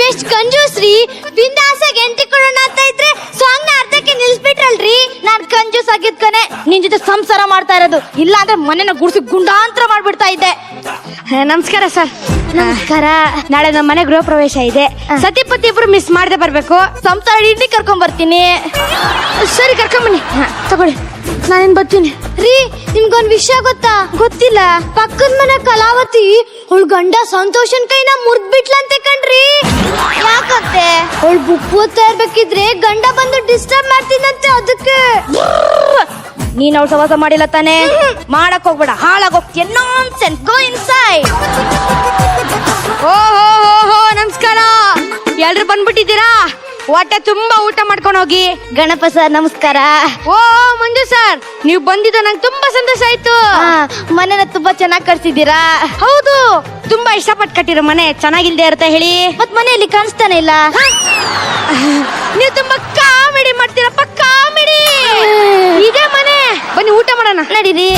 ಕಟ್ತಾನ ಕಂಜೂಸ್ ಕಂಜೂಸ್ರಿ ಬಿಂದಾಸಾಗಿ ಎಂಟಿ ಕೊಡೋಣ ಅಂತ ಇದ್ರೆ ಸಾಂಗ್ನ ಅರ್ಧಕ್ಕೆ ನಿಲ್ಸ್ಬಿಟ್ರಲ್ರಿ. ನಾನ್ ಕಂಜೂಸ್ ಆಗಿದ್ಕನೆ ನಿನ್ ಜೊತೆ ಸಂಸಾರ ಮಾಡ್ತಾ ಇರೋದು. ಇಲ್ಲ ಅಂದ್ರೆ ಮನೆನ ಗುಡ್ಸಿ ಗುಂಡಾಂತರ ಮಾಡ್ಬಿಡ್ತಾ ಇದ್ದೆ. ನಮಸ್ಕಾರ ಸರ್. ನಮಸ್ಕಾರ. ನಾಳೆ ನಮ್ಮ ಮನೆ ಗೃಹ ಪ್ರವೇಶ ಇದೆ. ಸತಿಪತಿ ಇಬ್ರು ಮಿಸ್ ಮಾಡದೆ ಬರ್ಬೇಕು. ಸಂಸಾರ ಇಡ್ಲಿ ಕರ್ಕೊಂಡ್ ಬರ್ತೀನಿ. ಸರಿ ಕರ್ಕೊಂಬನ್ನಿ ತಗೊಳ್ಳಿ. ನಾನೇನ್ ಬರ್ತೀನಿ? ರೀ ನಿಮ್ಗೊಂದ್ ವಿಷಯ ಗೊತ್ತಾ? ಗೊತ್ತಿಲ್ಲ. ಪಕ್ಕದ ಮನೆ ಕಲಾವತಿ ಅವಳ ಗಂಡ ಸಂತೋಷನ್ ಕೈನ ಮುರ್ದ್ ಬಿಟ್ಲಂತೆ ಕಣ್ರಿ. ಯಾಕಂತೆ? ಅವಳು ಬುಕ್ ಓದ್ತಾ ಇರ್ಬೇಕಿದ್ರೆ ಗಂಡ ಬಂದು ಡಿಸ್ಟರ್ಬ್ ಮಾಡ್ತೀನಂತೆ ಅದಕ್ಕೆ. ನೀನ್ ಅವ್ಳ ಸವಾಸ ಮಾಡಿಲ್ಲ ತಾನೆ? ಮಾಡಕ್ ಹೋಗ್ಬೇಡ. ಹಾಳಾಗೋಗ್ತೀಯ ನಾನ್ಸೆನ್ಸ್ ಗೋ ಇನ್ಸೈಡ್ ಓ ಹೋ ಹೋ ಹೋ ನಮಸ್ಕಾರ. ಎಲ್ರು ಬಂದ್ಬಿಟ್ಟಿದ್ದೀರಾ? ಹೊಟ್ಟೆ ತುಂಬಾ ಊಟ ಮಾಡ್ಕೊಂಡು ಹೋಗಿ. ಗಣಪ ಸರ್ ನಮಸ್ಕಾರ. ಓ ಮಂಜು ಸರ್ ನೀವು ಬಂದಿದ್ದ ನಂಗೆ ತುಂಬಾ ಸಂತೋಷ ಆಯ್ತು. ಆ, ಮನೆನ ತುಂಬಾ ಚೆನ್ನಾಗಿ ಕಟ್ಸಿದ್ದೀರಾ? ಹೌದು ತುಂಬಾ ಇಷ್ಟಪಟ್ಟು ಕಟ್ಟಿರೋ ಮನೆ ಚೆನ್ನಾಗಿಲ್ದೇ ಇರುತ್ತೆ ಹೇಳಿ. ಮತ್ ಮನೆಯಲ್ಲಿ ಕಾಣಿಸ್ತಾನೆ ಇಲ್ಲ. ನೀವು ತುಂಬಾ ಕಾಮಿಡಿ ಮಾಡ್ತೀರಪ್ಪ ಕಾಮಿಡಿ. ಇದೇ ಮನೆ ಬನ್ನಿ ಊಟ ಮಾಡೋಣ. ನಡೀರಿ.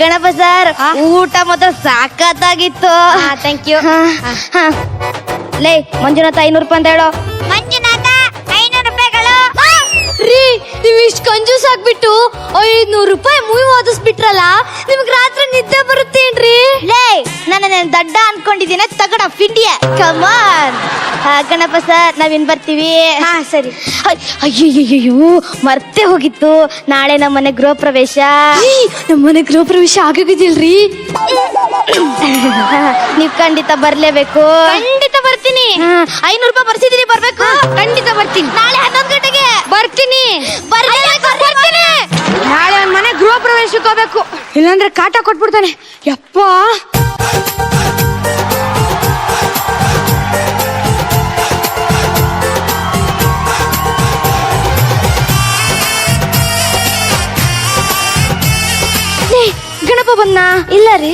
ಗಣಪ ಸರ್? ಊಟ ಮಾತ್ರ ಸಾಕತ್ತಾಗಿತ್ತು ಥ್ಯಾಂಕ್ ಯು ಲೇ ಮಂಜುನಾಥ ಐನೂರು ರೂಪಾಯಿ ಅಂತ ಹೇಳೋ. ಮಂಜುನಾಥ ಐನೂರು ರೂಪಾಯಿಗಳು. ರೀ ನೀವು ಇಷ್ಟು ಕಂಜೂಸ್ ಆಗ್ಬಿಟ್ಟು ಐನೂರು ರೂಪಾಯಿ ಮೂವಿ ಓದಿಸ್ಬಿಟ್ರಲ್ಲ ನಿಮ್ಗೆ ರಾತ್ರಿ ನಿದ್ದೆ ಬರುತ್ತೇನ್ರಿ? ಲೇ ನನ್ನ ದಡ್ಡ ಅನ್ಕೊಂಡಿದ್ದೀನಿ ತಗಡ ಫಿಂಡಿಯ ಕಮಾನ್ ಗಣಪ ಸರ್ ನಾವಿನ್ ಬರ್ತೀವಿ. ಹಾ ಸರಿ. ಅಯ್ಯಯ್ಯಯ್ಯೋ ಮರ್ತೆ ಹೋಗಿತ್ತು. ನಾಳೆ ನಮ್ಮ ಮನೆ ಗೃಹ ಪ್ರವೇಶ. ನಮ್ಮ ಮನೆ ಗೃಹ ಪ್ರವೇಶ ಆಗೋಗಿದಿಲ್ರಿ ನೀವ್ ಖಂಡಿತ ಬರ್ಲೇಬೇಕು. ಖಂಡಿತ ಬರ್ತೀನಿ. ಐನೂರು ರೂಪಾಯಿ ಬರ್ಸಿದೀನಿ ಬರ್ಬೇಕು. ಖಂಡಿತ ಬರ್ತೀನಿ. ನಾಳೆ ಹನ್ನೊಂದು ಗಂಟೆಗೆ. ಬರ್ತೀನಿ. ಬರ್ಲೇಬೇಕು, ಬರ್ತೀನಿ ನಾಳೆ ಅವ್ನ ಮನೆ ಗೃಹ ಪ್ರವೇಶಕ್ಕೆ ಹೋಗ್ಬೇಕು. ಇಲ್ಲಾಂದ್ರೆ ಕಾಟ ಕೊಟ್ಬಿಡ್ತಾನೆ. ಯಪ್ಪ. ಗಣಪ ಬಂದ ಇಲ್ಲ ರೀ.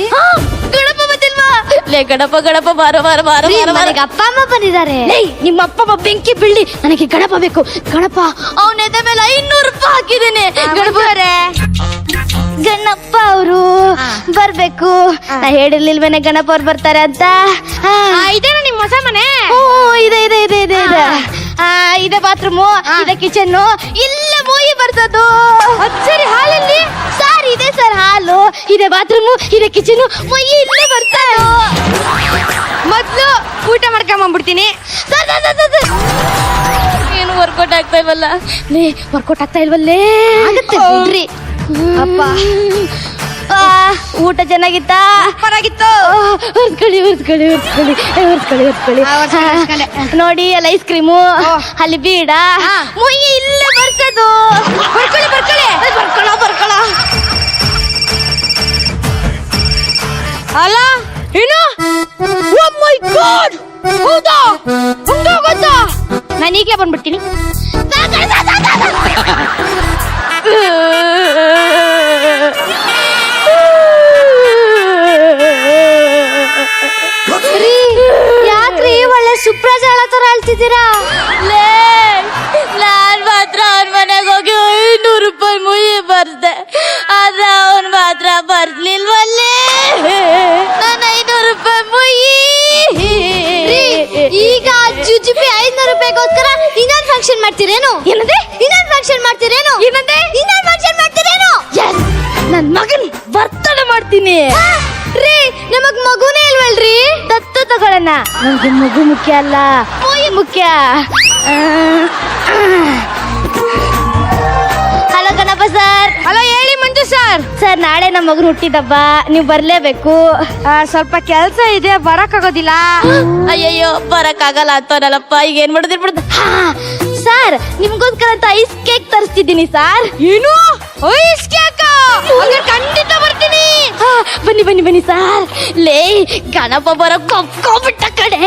ಗಣಪ ಬಂದಿಲ್ವಾ? ಲೇ ಗಣಪ ಗಣಪ ಬಾರ ಬಾರ ಬಾರ ನನಗೆ ಅಪ್ಪ ಅಮ್ಮ ಬಂದಿದ್ದಾರೆ. ನಿಮ್ಮ ಅಪ್ಪ ಅಮ್ಮ ಬೆಂಕಿ ಬಿಳ್ಳಿ ನನಗೆ ಗಣಪ ಬೇಕು. ಗಣಪ ಅವನ ಎದೆ ಮೇಲೆ ಐನೂರು ರೂಪಾಯಿ ಹಾಕಿದ್ದೇನೆ. ಗಣಪ. ಗಣಪ್ಪ ಅವರು ಬರ್ಬೇಕು. ನಾ ಹೇಳಿರ್ಲಿಲ್ವೇನೆ ಗಣಪ ಅವ್ರು ಬರ್ತಾರೆ ಅಂತ? ಆ, ಇದೇನ ನಿಮ್ ಹೊಸ ಮನೆ? ಓ ಇದೆ ಇದೆ ಇದೆ ಇದೆ ಇದೆ. ಆ, ಇದೆ ಬಾತ್ರೂಮು ಇದೆ ಕಿಚನ್ ಇಲ್ಲ ಮೂಯಿ ಬರ್ತದು ಇದೆ ಬಾತ್ರೂಮು ಇದೆ ಕಿಚನ್. ಇಲ್ಲೇ ಬರ್ತಾರೆ. ಮೊದ್ಲು ಊಟ ಮಾಡ್ಕೊಂಬಂದ್ಬಿಡ್ತೀನಿ. ಏನು ವರ್ಕೌಟ್ ಆಗ್ತಾ ಇಲ್ವಲ್ಲ? ಲೇ ವರ್ಕೌಟ್ ಆಗ್ತಾ ಇಲ್ವಲ್ಲೇ? ಆಗುತ್ತೆ ಬಿಡ್ರಿ. ಅಪ್ಪ. ಊಟ ಚೆನ್ನಾಗಿತ್ತಾ? ಪರಾಗಿತ್ತು ಹೊರ್ಸ್ಕೊಳ್ಳಿ ಹೊರ್ಸ್ಕೊಳ್ಳಿ ಹೊರ್ಸ್ಕೊಳ್ಳಿ ಏ, ಹೊರ್ಸ್ಕೊಳ್ಳಿ ಹೊರ್ಸ್ಕೊಳ್ಳಿ ಆ, ಹೊರ್ಸ್ಕೊಳ್ಳಿ, ಹೊರ್ಸ್ಕೊಂಡೆ. ನೋಡಿ ಅಲ್ಲಿ ಐಸ್ ಕ್ರೀಮು. ಅಲ್ಲಿ ಬೀಡ. ಮುಯ್ಯಿ ಇಲ್ಲೇ ಬರ್ತದು? ಬರ್ಕೊಳ್ಳಿ ಬರ್ಕೊಳ್ಳಿ. ಬರ್ಕೊಳ ಗಾಡ್ ಹೌದಾ ಹಂಗಾಗತ್ತಾ ನಾನು ಈಗಲೇ ಬಂದ್ಬಿಡ್ತೀನಿ. ರೀ ಯಾಕ್ರಿ ಒಳ್ಳೆ ಸುಪ್ರಜಾಳ ತರ ಹೇಳ್ತಿದ್ದೀರಾ? ಲೇ, ನಾನ್ ಮಾತ್ರ ಅವ್ರ ಮನೆಗೆ ಹೋಗಿ ಐನೂರು ರೂಪಾಯಿ ಮುಯಿ ಬರ್ದೆ. ಮಾಡ್ತೀರೇನು? ಏನಂದ್ರೆ ಇನ್ನೊಂದು ಫಂಕ್ಷನ್ ಮಾಡ್ತೀರೇನು? ಏನಂದ್ರೆ ಇನ್ನೊಂದು ಫಂಕ್ಷನ್ ಮಾಡ್ತೀರೇನು? ನನ್ನ ಮಗನ್ ವರ್ತನೆ ಮಾಡ್ತೀನಿ. ರೀ ನಮಗ್ ಮಗುನೇ ಇಲ್ವಲ್ರಿ? ದತ್ತು ತಗೊಳ್ಳೋಣ. ನಮ್ಗೆ ಮಗು ಮುಖ್ಯ ಅಲ್ಲ. ಮೋಯಿ ಮುಖ್ಯ. ಹಲೋ ಗಣಪ ಸರ್ ಹಲೋ ಹೇಳಿ ಮಂಜು ಸರ್ ಸರ್ ನಾಳೆ ನಮ್ಮ ಮಗನ ಹುಟ್ಟಿದಬ್ಬ. ನೀವು ಬರ್ಲೇಬೇಕು. ಸ್ವಲ್ಪ ಕೆಲಸ ಇದೆ ಬರಕ್ಕಾಗೋದಿಲ್ಲ ಅಯ್ಯಯ್ಯೋ ಬರಕ್ಕಾಗಲ್ಲ ಅಂತನಲ್ಲಪ್ಪ ಈಗ ಏನ್ ಮಾಡಿದ್ರಿ ಬಿಡ್ದು ಸರ್ ನಿಮ್ಗೋಸ್ಕರ ಅಂತ ಐಸ್ ಕೇಕ್ ತರಿಸ್ತಿದ್ದೀನಿ ಸರ್. ಏನು? ಐಸ್ ಕೇಕ್ ಖಂಡಿತ ಬರ್ತೀನಿ. ಬನ್ನಿ ಬನ್ನಿ ಬನ್ನಿ ಸರ್. ಲೇ ಗಣಪ ಬರೋ ಕೊಬ್ಬಿಟ್ಟ ಕಡೆ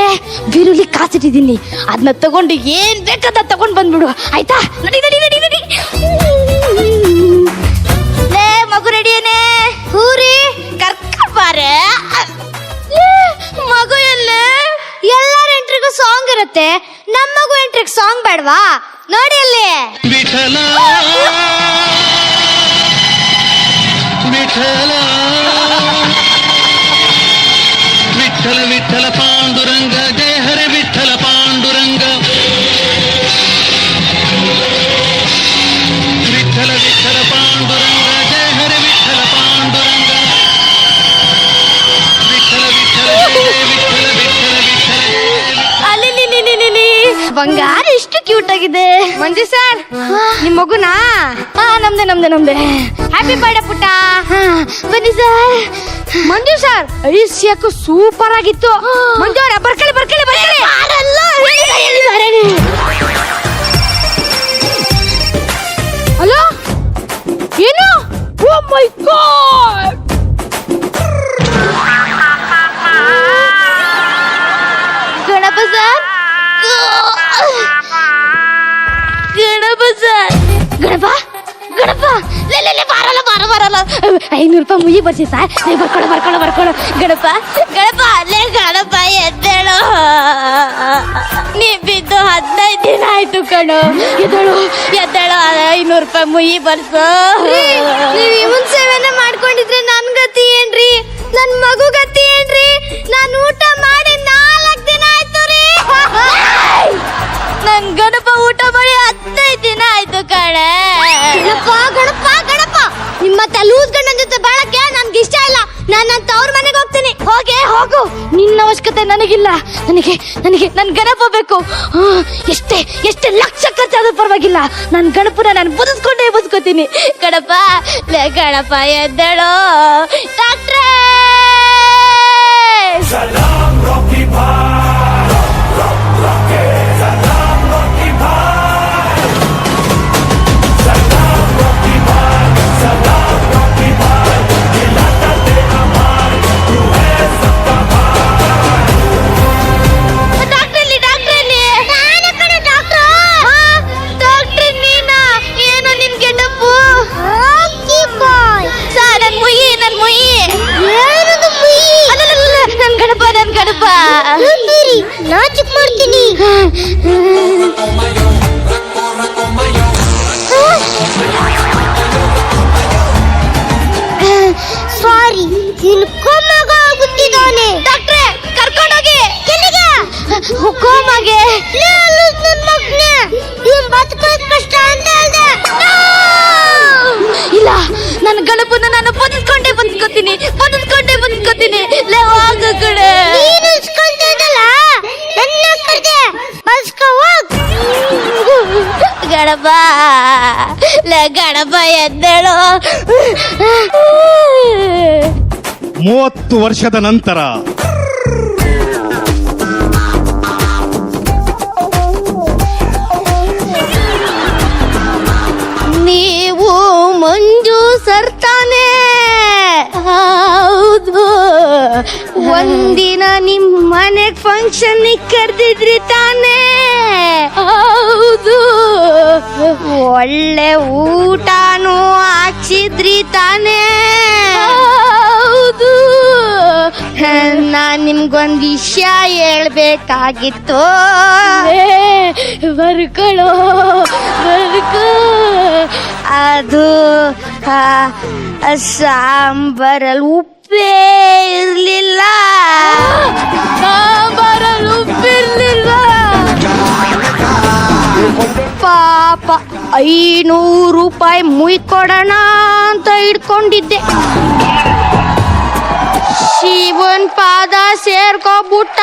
ಬಿರುಲಿ ಕಾಸಿಟ್ಟಿದ್ದೀನಿ. ಅದನ್ನ ತಗೊಂಡು ಏನ್ ಬೇಕಾದ ತಗೊಂಡ್ ಬಂದ್ಬಿಡು. ಆಯ್ತಾ? ನಡಿ ನಡಿ ನಡಿ ನಡಿ. ವಿಠಲ ಪಾಂಡುರಂಗ ಜಯ ಹರಿ ವಿಠಲ ಪಾಂಡುರಂಗ. ವಿಠಲ ವಿಠಲ ಪಾಂಡುರಂಗ ಜಯ ಹರಿ ವಿಠಲ ಪಾಂಡುರಂಗ. ವಿಠಲ ವಿಠಲ ವಿಠಲ ವಿಠಲ ವಿಠಲ ಬಂಗಾರ ಎಷ್ಟು ಕ್ಯೂಟ್ ಆಗಿದೆ. ಮಂಜು ಸರ್ ನಿಮ್ ಮಗುನಾ? ಹಾ ನಮ್ದೆ ನಮ್ದೆ ನಮ್ದೆ. ಹ್ಯಾಪಿ ಬರ್ಡೇ ಪುಟ್ಟ. ಹಾ, ಬನ್ನಿ ಸರ್ ಮಂಜು ಸರ್ ಐಸ್ ಯಾಕೋ ಸೂಪರ್ ಆಗಿತ್ತು. ಮಂಜು ಅವ್ರ ಬರ್ಕಳಿ ಬರ್ಕಳಿ ಬರ್ಕಳಿ. ಐನೂರು ರೂಪಾಯಿ ಮುಗಿ ಬರ್ಸಿ ಸರ್ ಲೇ ಬರ್ಕೊಳ್ಳೋ ಬರ್ಕೊಳ್ಳೋ ಗಣಪ ಗಣಪ, ಅಲ್ಲೇ ಗಣಪ ಎದ್ದೇಳು. ನೀ ಬಿದ್ದು ಹದಿನೈದು ದಿನ ಆಯ್ತು ಕಣು. ಎದ್ದೇಳು ಎದ್ದೇಳು, ಐನೂರು ರೂಪಾಯಿ ಮುಯಿ ಬರ್ಸು. ಹೋಗೆ ಹೋಗು. ನಿನ್ನ ಅವಶ್ಯಕತೆ ನನಗಿಲ್ಲ. ನನಗೆ ನನಗೆ ನನ್ನ ಗಣಪ ಬೇಕು. ಎಷ್ಟೇ ಎಷ್ಟೇ ಲಕ್ಷ ಖರ್ಚಾದ್ರೂ ಪರವಾಗಿಲ್ಲ. ನನ್ನ ಗಣಪನ ನಾನು ಬದುಸ್ಕೊಂಡೇ ಬದುಕೋತೀನಿ ಗಣಪ ಗಣಪ ಎದ್ದಳೋ. ಡಾಕ್ಟ್ರೇ! ನಾನು ಬದುಕೊಂಡೇ ಬದುಕೋತೀನಿ ಬದುಕೊಂಡೇ ಬದುಕೋತೀನಿ. ಲೇ ಹೋಗು ಕಡೆ ನೀನು ಇಸ್ಕೊಂತಿದ್ದಲ್ಲ ನನ್ನ ಕಡೆ ಬಸ್ಕೋ ಹೋಗ್. ಗಣಪ ಲೇ ಗಣಪ ಎದ್ದೇಳು. ಮೂವತ್ತು ವರ್ಷದ ನಂತರ ನೀವು ಮಂಜು ಸರ್ತಾನೆ ಹೌದು. ಒಂದಿನ ನಿಮ್ ಮನೆಗ್ ಫಂಕ್ಷನ್ ಕರೆದಿದ್ರಿ ತಾನೇ? ಹೌದು. ಒಳ್ಳೆ ಊಟನೂ ಹಾಕ್ಸಿದ್ರಿ ತಾನೇ? ಹೌದು. ನಾನ್ ನಿಮ್ಗೊಂದ್ ವಿಷಯ ಹೇಳ್ಬೇಕಾಗಿತ್ತು. ಬರ್ಕೊಳ್ಳೋ ಬರ್ಕೋ ಅದು ಸಾಂಬಾರಲ್ಲಿ ಉಪ್ಪೇ ಇರ್ಲಿಲ್ಲ. ಸಾಂಬಾರಲ್ಲಿ ಉಪ್ಪಿರ್ಲಿಲ್ಲ ಪಾಪ ಐನೂರು ರೂಪಾಯಿ ಮುಯ್ ಕೊಡೋಣ ಅಂತ ಇಟ್ಕೊಂಡಿದ್ದೆ ಶಿವನ್ ಪಾದ ಸೇರ್ಕೊಬಿಟ್ಟ